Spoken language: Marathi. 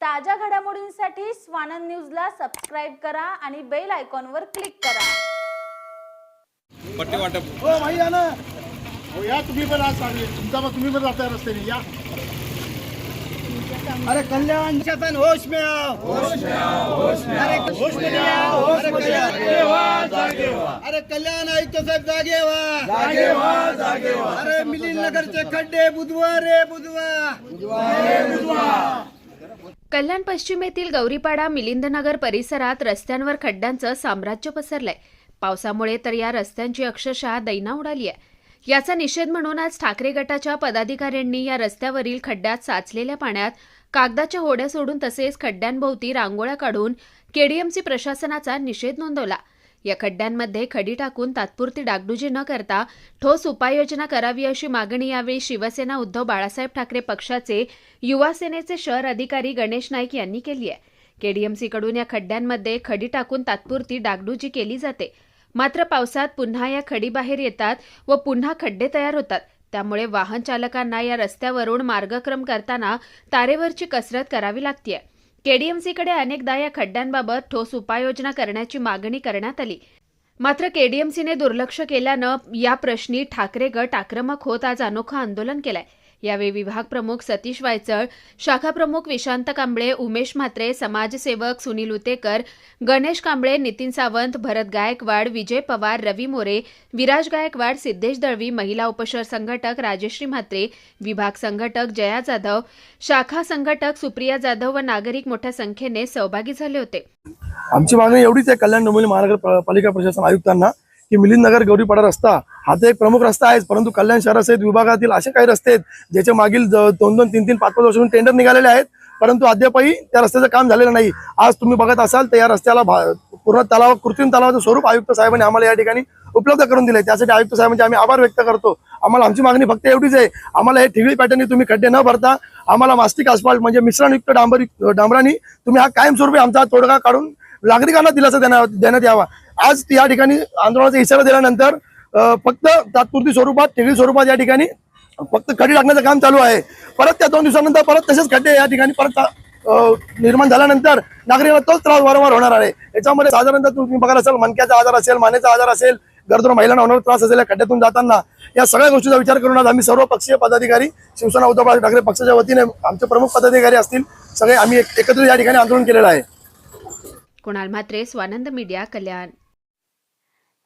ताज्या घडामोडींसाठी स्वानंद न्यूजला सबस्क्राईब करा आणि बेल आयकॉनवर क्लिक करा. पट्टी वाटप. हो भाई या ना? हो या तुम्ही पण आज चांगले. तुमचा पण तुम्ही पण जाताय रस्त्याने या. अरे कल्याण चेतन होश में आओ होश में आओ होश में अरे होश में आओ होश में अरे कल्याण आयुक्त साहेब जागे व्हा. जागे व्हा जागे व्हा. अरे मिलिंद नगरचे खड्डे बुधवार रे बुधवार. कल्याण पश्चिमेतील गौरीपाडा मिलिंदनगर परिसरात रस्त्यांवर खड्ड्यांचं साम्राज्य पसरलंय. पावसामुळे तर या रस्त्यांची अक्षरशः दैना उडाली आहे. याचा निषेध म्हणून आज ठाकरे गटाच्या पदाधिकाऱ्यांनी या रस्त्यावरील खड्ड्यात साचलेल्या पाण्यात कागदाच्या होड्या सोडून तसेच खड्ड्यांभोवती रांगोळ्या काढून केडीएमसी प्रशासनाचा निषेध नोंदवला. या खड्ड्यांमध्ये खडी टाकून तात्पुरती डागडुजी न करता ठोस उपाययोजना करावी अशी मागणी यावेळी शिवसेना उद्धव बाळासाहेब ठाकरे पक्षाचे युवा सेनेचे शहर अधिकारी गणेश नाईक यांनी केली आहे. केडीएमसीकडून या खड्ड्यांमध्ये खडी टाकून तात्पुरती डागडुजी केली जाते. मात्र पावसात पुन्हा या खडी बाहेर येतात व पुन्हा खड्डे तयार होतात. त्यामुळे वाहन चालकांना या रस्त्यावरून मार्गक्रम करताना तारेवरची कसरत करावी लागते केडीएमसीकडे अनेकदा या खड्ड्यांबाबत ठोस उपाययोजना करण्याची मागणी करण्यात आली. मात्र केडीएमसीने दुर्लक्ष केल्यानं या प्रश्नी ठाकरे गट आक्रमक होत आज अनोखं आंदोलन केलंय. यावेळी विभाग प्रमुख सतीश वायचळ शाखा प्रमुख विशांत कांबळे उमेश म्हात्रे समाजसेवक सुनील उतेकर गणेश कांबळे नितीन सावंत भरत गायकवाड विजय पवार रवी मोरे विराज गायकवाड सिद्धेश दळवी महिला उपशर संघटक राजश्री म्हात्रे विभाग संघटक जया जाधव शाखा संघटक सुप्रिया जाधव व नागरिक मोठ्या संख्येने सहभागी झाले होते. आमची मागणी एवढीच आहे कल्याण डोंबिवली महानगरपालिका प्रशासन आयुक्तांना की मिलिंद नगर गौरीपाडा रस्ता हा तर एक प्रमुख रस्ता आहेच. परंतु कल्याण शहरासहित विभागातील असे काही रस्ते आहेत ज्याच्या मागील दोन दोन तीन तीन पाच पाच वर्षातून टेंडर निघालेले आहेत. परंतु अद्यापही त्या रस्त्याचं काम झालेलं नाही. आज तुम्ही बघत असाल तर या रस्त्याला भा- पूर्ण तलाव कृत्रिम तलावाचं स्वरूप आयुक्त साहेबांनी आम्हाला या ठिकाणी उपलब्ध करून दिले त्यासाठी आयुक्त साहेबांचे आम्ही आभार व्यक्त करतो. आम्हाला आमची मागणी फक्त एवढीच आहे. आम्हाला हे ठिगळी पॅटर्ननी तुम्ही खड्डे न भरता आम्हाला मास्टिक अस्फाल्ट म्हणजे मिश्रणयुक्त डांबर डांबरानी तुम्ही हा कायमस्वरूपी आमचा तोडगा काढून नागरिकांना दिलासा देण्यात देण्यात यावा. आज या ठिकाणी आंदोलनाचा इशारा दिल्यानंतर फक्त तात्पुरती स्वरूपात ठिगळी स्वरूपात या ठिकाणी फक्त खडी टाकण्याचं काम चालू आहे. परत त्या दोन दिवसानंतर परत तसेच खड्डे या ठिकाणी परत निर्माण झाल्यानंतर नागरिकांना तोच त्रास वारंवार होणार आहे. याच्यामध्ये साधारणतः तुम्ही बघायला असेल मणक्याचा आजार असेल मानेचा आजार असेल गरजूर महिलांना होणार त्रास असेल या खड्ड्यातून जाताना या सगळ्या गोष्टीचा विचार करून आज आम्ही सर्व पक्षीय पदाधिकारी शिवसेना उद्धव ठाकरे पक्षाच्या वतीने आमचे प्रमुख पदाधिकारी असतील सगळे आम्ही एकत्रित या ठिकाणी आंदोलन केलेलं आहे. कुणाल म्हात्रे स्वानंद मीडिया कल्याण.